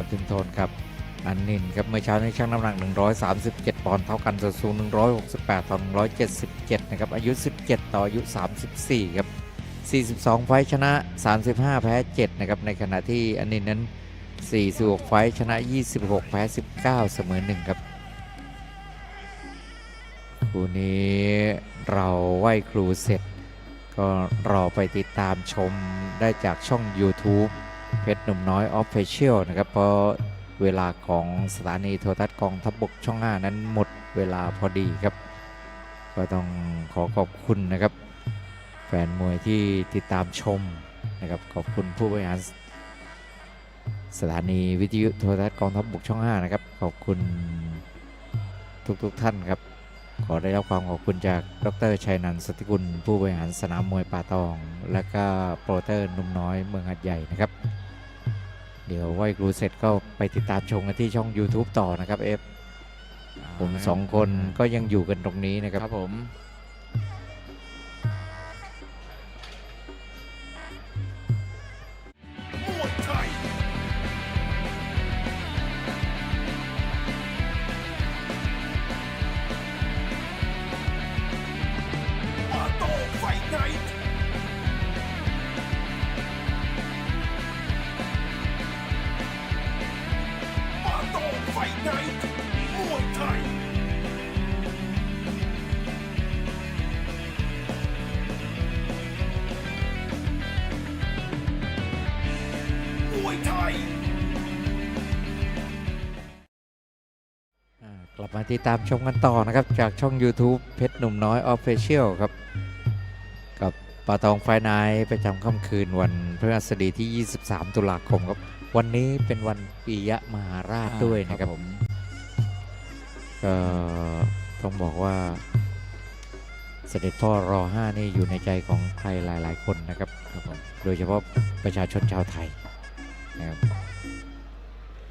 ครับถึงโทนครับอันนินครับเมื่อเช้านี้ชั่งน้ำหนัก 137 ปอนด์เท่ากันส่วนสูง 168 ต่อ 177 นะครับ อายุ 17 ต่ออายุ 34 ครับ 42 ไฟชนะ 35 แพ้ 7 นะครับ ในขณะที่อันนินนั้น 46 ไฟชนะ 26 แพ้ 19 เสมอ 1 ครับคู่นี้เราไหว้ครูเสร็จ ก็รอไปติดตามชมได้จากช่อง YouTube เพชรหนุ่มน้อยออฟฟิเชียลนะครับเพราะเวลาของสถานีโทรทัศน์กองทัพบกช่อง 5 นั้นหมดเวลาพอดีครับ ก็ต้องขอขอบคุณนะครับ แฟนมวยที่ติดตามชมนะครับขอบคุณผู้บริหารสถานีวิทยุโทรทัศน์กองทัพบกช่อง 5 นะครับ ขอบคุณทุกๆทท่านครับ ขอได้รับความขอบคุณจากดรชัยนันท์สติกุล ผู้บริหารสนามมวยป่าตอง และก็โปรเตอร์หนุ่มน้อยเมืองหัดใหญ่นะครับ เดี๋ยวไหว้ครูเสร็จก็ไปติดตามชมกันที่ช่อง YouTube ต่อนะครับเอฟผมสองคนก็ยังอยู่กันตรงนี้นะครับ ครับผมม ติดตามชมกันต่อนะครับ จากช่อง YouTube เพชรหนุ่มน้อยออฟฟิเชียลครับ กับปาตองไฟนายประจำค่ำคืนวันพฤหัสบดีที่ 23 ตุลาคมครับ วันนี้เป็นวันปียะมหาราชด้วยนะครับผมก็ต้องบอกว่าเสด็จพ่อรอ5นี่อยู่ในใจของใครหลาย ๆ คนนะครับครับผมโดยเฉพาะประชาชนชาวไทยนะครับ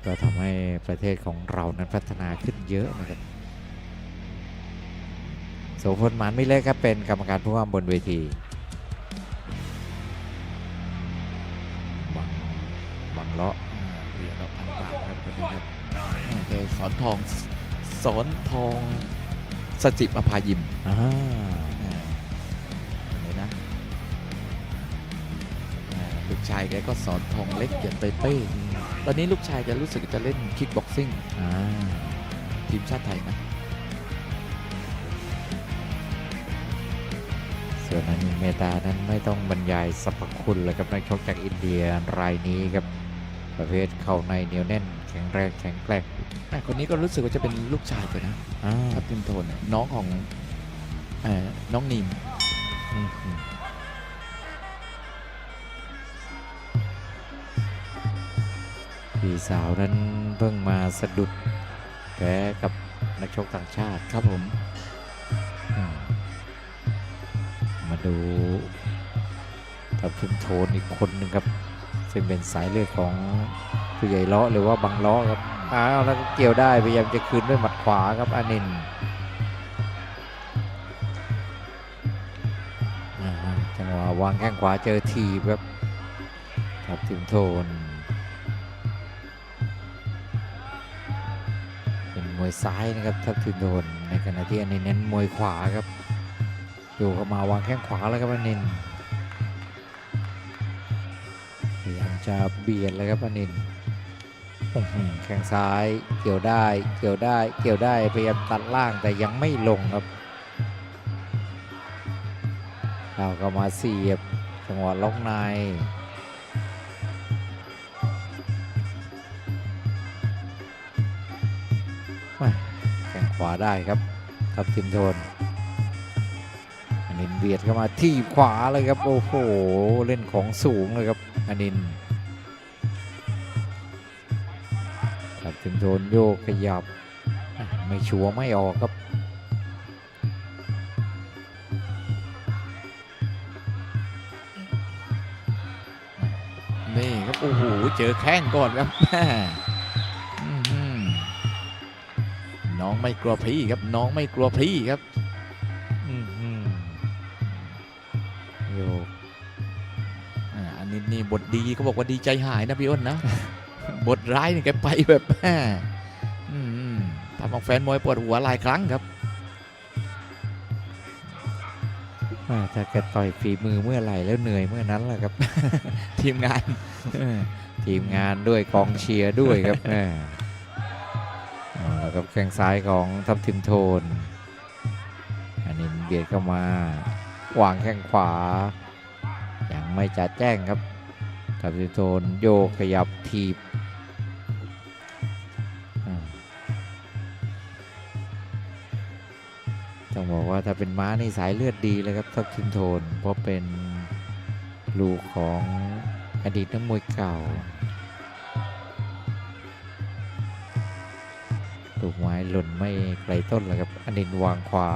ก็ทำให้ประเทศของเรานั้นพัฒนาขึ้นเยอะนะครับโสพลหมานไม่เล็กครับเป็นกรรมการผู้ว่าบนเวทีบังบังเลาะเหรียญเราพันบาทครับวันนี้ครับอ่าโดยสอนทองสอนทองสจิปภายิมอ่าอ่าเห็นไหมนะอ่าลูกชายแกก็สอนทองเล็กเกียรติเปเป้ ตอนนี้ลูกชายแกรู้สึกจะเล่นคิกบ็อกซิ่งอ่าทีมชาติไทยนะ ส่วนอนิเมตานั้นไม่ต้องบรรยายสรรพคุณเลยครับนักชกจากอินเดียรายนี้ครับ ประเภทเข่าในเหนียวแน่น แข็งแรงแข็งแกร่งแต่คนนี้ก็รู้สึกว่าจะเป็นลูกชายไปนะอ่าทับทิมโทนเนี่ยน้องของเอ่อน้องนีมอืม พี่สาวนั้นเพิ่งมาสะดุดแพ้กับนักชกต่างชาติครับผม มาดูทับทิมโทนอีกคนหนึ่งครับ ซึ่งเป็นสายเลือดของผู้ใหญ่ล้อหรือว่าบังล้อครับอ้าวแล้วเกี่ยวได้พยายามจะคืนด้วยหมัดขวาครับอานินจังหวะวางแข้งขวาเจอทีครับทับทิมโทน มวยซ้ายนะครับทับทิมโทนในขณะที่อันนี้เน้นมวยขวาครับดูเข้ามาวางแข้งขวาแล้วครับอานินพยายามจะเบียดเลยครับอานินแข้งซ้ายเกี่ยวได้เกี่ยวได้เกี่ยวได้พยายามตัดล่างแต่ยังไม่ลงครับเราก็มาเสียบจังหวะล็อกใน แม่แข้งขวาได้ครับทับทิมโทนอนินเบียดเข้ามาที่ขวาเลยครับ โอ้โห เล่นของสูงเลยครับอนินต์ครับถึงโดนโยกขยับ ไม่ชัวร์ไม่ออกครับนี่ครับโอ้โหเจอแข้งก่อนครับ น้องไม่กลัวพี่ครับ น้องไม่กลัวพี่ครับอืมอืมโยกอ่าอันนี้นี่บทดีเขาบอกว่าดีใจหายนะพี่อ้นนะ บทร้ายนี่แกไปแบบแม่อืมทำเอาแฟนมวยปวดหัวหลายครั้งครับแม่ถ้าแกต่อยฝีมือเมื่อไหร่แล้วเหนื่อยเมื่อนั้นแหละครับ ทีมงานทีมงานด้วยกองเชียร์ด้วยครับ แม่เอาแล้วครับแข้งซ้ายของทัพทิมโทนอันนี้เบียดเข้ามาวางแข้งขวา ยังไม่จัดแจ้งครับทัพทิมโทนโยกขยับทีบต้องบอกว่าถ้าเป็นม้านี่สายเลือดดีเลยครับทัพทิมโทนเพราะเป็นลูกของอดีตนักมวยเก่า ลูกไม้หล่นไม่ไกลต้นเลยครับอนินท์วางขวา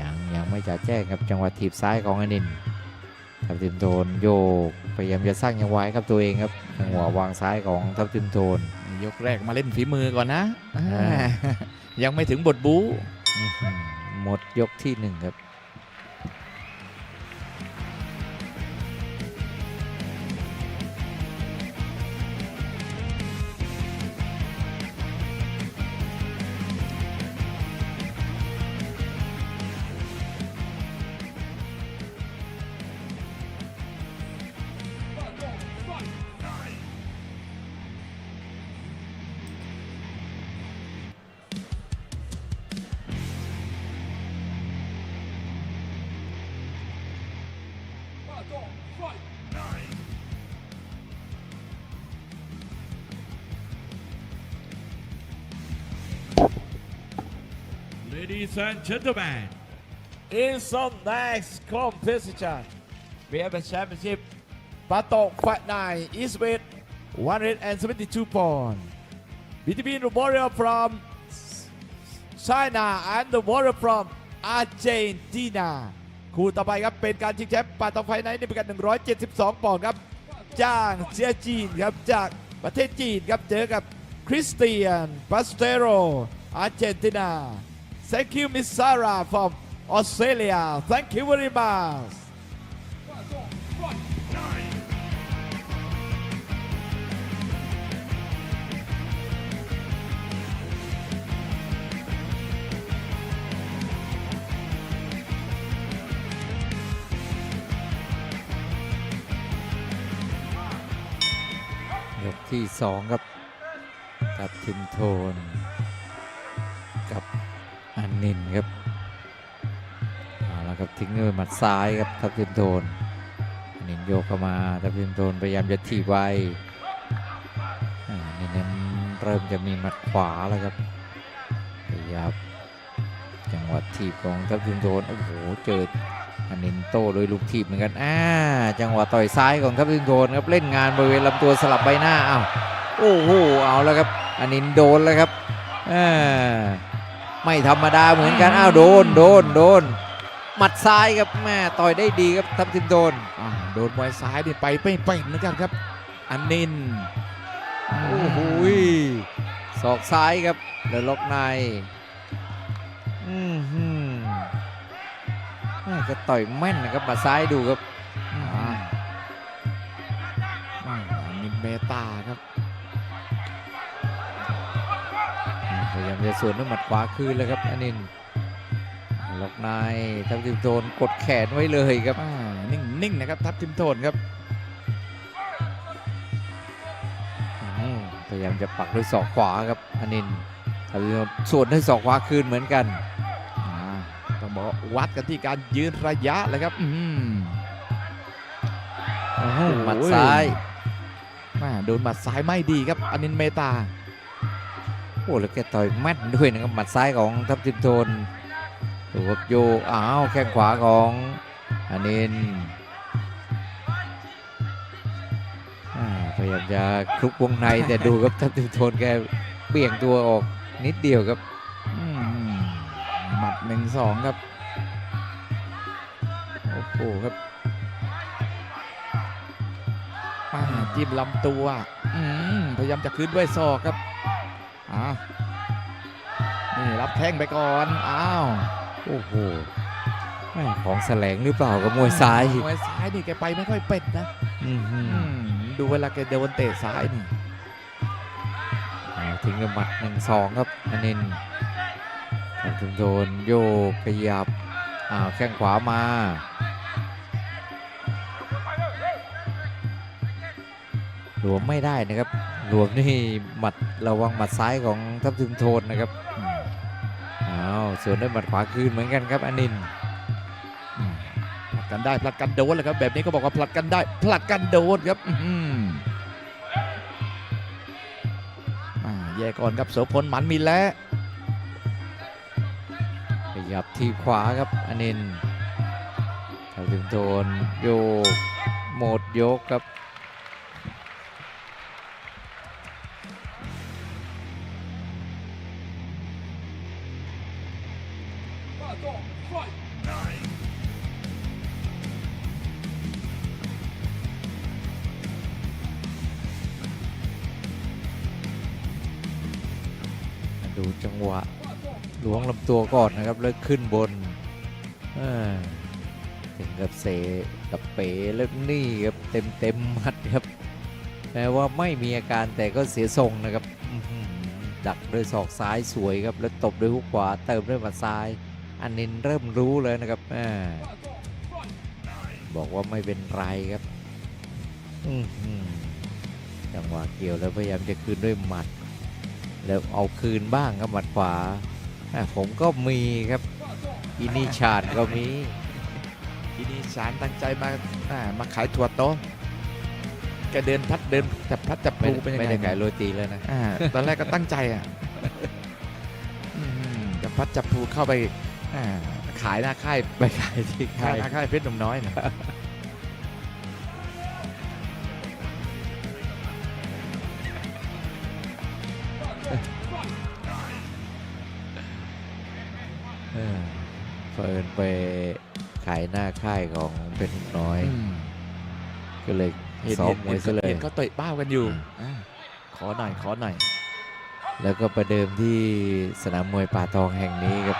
ยังยังไม่จะแจ้งครับจังหวะถีบซ้ายของอนินท์ทับทิมโทนโยกพยายามจะสร้างยังไว้ครับตัวเองครับจังหวะวางซ้ายของทับทิมโทนยกแรกมาเล่นฝีมือก่อนนะอ่ายังไม่ถึงบทบู๊อื้อหือหมดยกที่หนึ่งครับ Ladies and gentlemen, In some next competition, we have a championship. battle Fight Night East with 172 pounds. Between the warrior from China and the warrior from Argentina คู่ต่อไปครับเป็นการชิงแชมป์ปาตองไฟไนท์ในพิกัด 172 ปอนด์ครับจางเซียจีนครับจากประเทศจีนครับเจอกับคริสเตียนปาสเตโรอาร์เจนตินา Thank you Miss Sarah from Australia Thank you very much ที่สองครับ กับทิมโทน กับอันนินครับเอาละครับทิ้งด้วยหมัดซ้ายครับทับทิมโทนอันนินโยกเข้ามาทับทิมโทนพยายามจะถีบไว้อ่าอันนินเริ่มจะมีหมัดขวาแล้วครับพยา ยามจังหวะถีบของทับทิมโทนโอ้โหเจออันนินโต้โดยลูกถีบเหมือนกันอ่าจังหวะต่อยซ้ายของทับทิมโทนครับเล่นงานบริเวณลำตัวสลับใบหน้าอ้าวโอ้โหเอาแล้วครับอันนินโดนแล้วครับอ่าไม่ธรรมดาเหมือนกันอ้าวโดนโดนโดนหมัดซ้ายครับแม่ต่อยได้ดีครับทัพทิมโดนอ่าโดนมวยซ้ายนี่ไปไม่เป็นเหมือนกันครับ อันนินโอ้โหศอกซ้ายครับแล้วล็อกใน อืมฮึแม่ก็ต่อยแม่นนะครับหมัดซ้ายดูครับอ่าอ่าอันนินเมตาครับพยายามจะสวนด้วยหมัดขวาคืนเลยครับอันนินล็อกในทัพทิมโดนกดแขนไว้เลยครับอ่านิ่งนิ่งนะครับทับทิมโทนครับอืมพยายามจะปักด้วยศอกขวาครับอนินทร์ทำให้ส่วนด้วยศอกขวาคืนเหมือนกันอ่า ต้องบอกว่าวัดกันที่การยืนระยะเลยครับอืมหมัดซ้ายแม่โดนหมัดซ้ายไม่ดีครับอนินเมตาโอ้แล้วแกต่อยแม่นด้วยนะครับหมัดซ้ายของทัพทิมโทนดูครับโยอ้าวแข้งขวาของอนินทร์อ่าพยายามจะคลุกวงในแต่ดูครับทัพทิมโทนแกเบี่ยงตัวออกนิดเดียวครับอืม หมัดหนึ่งสองครับ โอ้โหครับอ่าจิ้มลำตัวอืมพยายามจะคืนด้วยศอกครับอ่านี่รับแข้งไปก่อน อ้าว โอ้โหแม่ของแสลงหรือเปล่ากับมวยซ้าย มวยซ้ายนี่แกไปไม่ค่อยเป็นนะอื้อหืออืมดูเวลาแกโดนเตะซ้ายนี่เอาทิ้งด้วยหมัดหนึ่งสองครับอนิน ทัพทิมโทนโยกขยับอ้าวแข้งขวามาหลวมไม่ได้นะครับหลวมนี่หมัดระวังหมัดซ้ายของทัพทิมโทนนะครับอ้าวส่วนด้วยหมัดขวาคืนเหมือนกันครับอนินผลัดกันได้ผลัดกันโดนเลยครับแบบนี้ก็บอกว่าผลัดกันได้ผลัดกันโดนครับอื้อหืออ่าแย่ก่อนครับโสพลหมันมีแล้ว ยับที่ขวาครับอนินท์ทัพทิมโทนโยกหมดยกครับดูจังหวะ หลวงลำตัวก่อนนะครับแล้วขึ้นบนออถึงกับเสกับเป๋แล้วนี่ครับเต็มเต็มหมัดครับแม้ว่าไม่มีอาการแต่ก็เสียทรงนะครับดักด้วยศอกซ้ายสวยครับ แล้วตบด้วยฮุกขวาเติมด้วยหมัดซ้าย อันนินเริ่มรู้เลยนะครับแม่บอกว่าไม่เป็นไรครับอื้อหือจังหวะเกี่ยวแล้วพยายามจะคืนด้วยหมัด แล้วเอาคืนบ้างครับหมัดขวา ผมก็มีครับ อินิชาดก็มีทีนี้สารตั้งใจมาอ่ามาขายถั่วโต๊ะแกเดินพัดเดินจับพัดจับไม่ปูเป็นยังไม่ไงได้ขายโรตีแล้วนะอ่าตอนแรกก็ตั้งใจอะอืมจับพัดจับปูเข้าไปอ่าขายหน้าค่ายไปขายที่ขายค่ายหน้าค่ายเพชรหนุ่มน้อยเนี่ย เฟิร์นไปขายหน้าค่ายของเป็นหนุ่มน้อยอืมก็เลยเห็นซ้อเห็มนมวยซะเลย เห็นเขาเตะเป้ากันอยู่อืมอ่าขอหน่อยขอหน่อย แล้วก็ประเดิมที่สนามมวยป่าทองแห่งนี้ครับ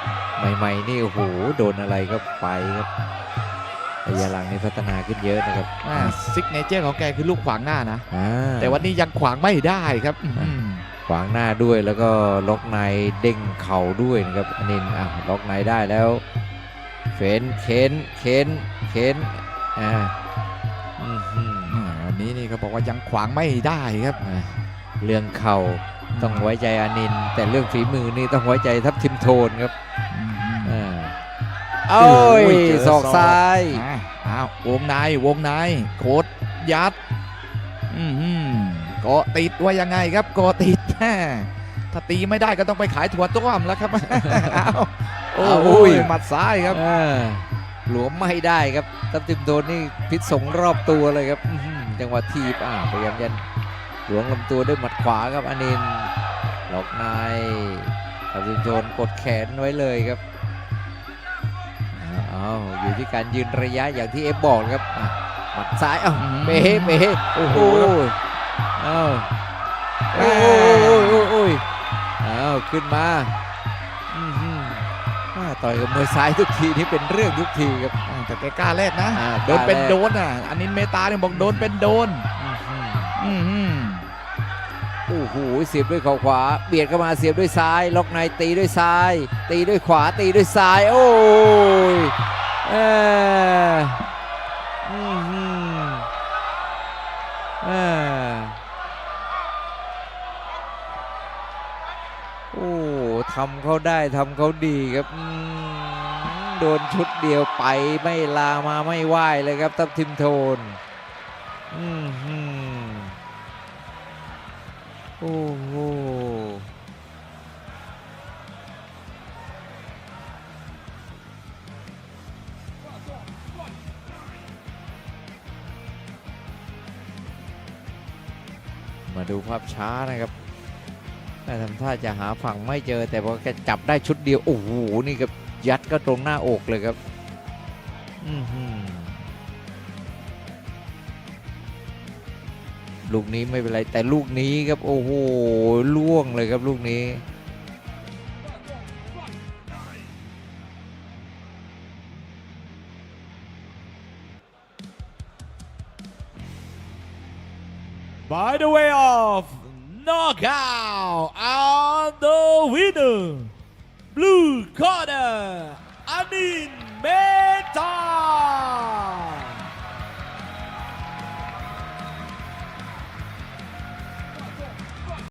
ใหม่ๆนี่โอ้โหโดนอะไรก็ไปครับระยะหลังนี้พัฒนาขึ้นเยอะนะครับอ่าซิกเนเจอร์ของแกคือลูกขวางหน้านะ อ่า แต่วันนี้ยังขวางไม่ได้ครับอืม ขวางหน้าด้วยแล้วก็ล็อกในเด้งเข่าด้วยนะครับอันนี้อะล็อกในได้แล้วเฟ้นเค้นเค้นเค้นอ่าอื้อหืออ่าวันนี้นี่เขาบอกว่ายังขวางไม่ได้ครับอะเรื่องเข่าต้องไว้ใจอานินท์แต่เรื่องฝีมือนี่ต้องไว้ใจทัพทิมโทนครับอืมอ่าโอ้ยเจศอกซ้ายอะอ้าววงในวงในโคตรยัด อืมหืมเกาะติดว่ายังไงครับเกาะติดแม่ถ้าตีไม่ได้ก็ต้องไปขายถั่วต้มแล้วครับอ้าวโอ้ยหมัดซ้ายครับอ่าหลวมไม่ได้ครับทัพทิมโทนนี่พิษสงรอบตัวเลยครับอื้อหือจังหวะทีบอ่าพยายามยันหลวงลำตัวด้วยหมัดขวาครับอานินท์ล็อกในทัพทิมโทนกดแขนไว้เลยครับเอาเอาอยู่ที่การยืนระยะอย่างที่เอฟบอกนะครับอะหมัดซ้ายเอ้าอืมเป๋เป๋โอ้โหเอ้าโอ้ยโอ้ยโอ้ยโอ้ยเอ้าขึ้นมาอื้อหืออ่าต่อยกับมวยซ้ายทุกทีนี่เป็นเรื่องทุกทีครับอ่าแต่แกกล้าแรกนะอ่าโดนเป็นกล้าแลกโดนอะอันนี้เมตาเนี่ยบอกโดนเป็นโดนอื้อหืออืมหืมโอ้โหเสียบด้วยเข่าขวา เบียดเข้ามาเสียบด้วยซ้าย ล็อกในตีด้วยซ้าย ตีด้วยขวาตีด้วยซ้าย โอ้ยเอออื้อหือ ทำเขาได้ทำเขาดีครับโดนชุดเดียวไปไม่ลามาไม่ไหวเลยครับ ทัพทิมโทนอือหือโอ้โหมาดูภาพช้านะครับ ทำท่าจะหาฝั่งไม่เจอ แต่พอแกจับได้ชุดเดียว โอ้โห นี่ครับยัดก็ตรงหน้าอกเลยครับ อืลูกนี้ไม่เป็นไร แต่ลูกนี้ครับ โอ้โห ล่วงเลยครับลูกนี้ by the way of Nogal on the winner, Blue Corner, Amin Meta.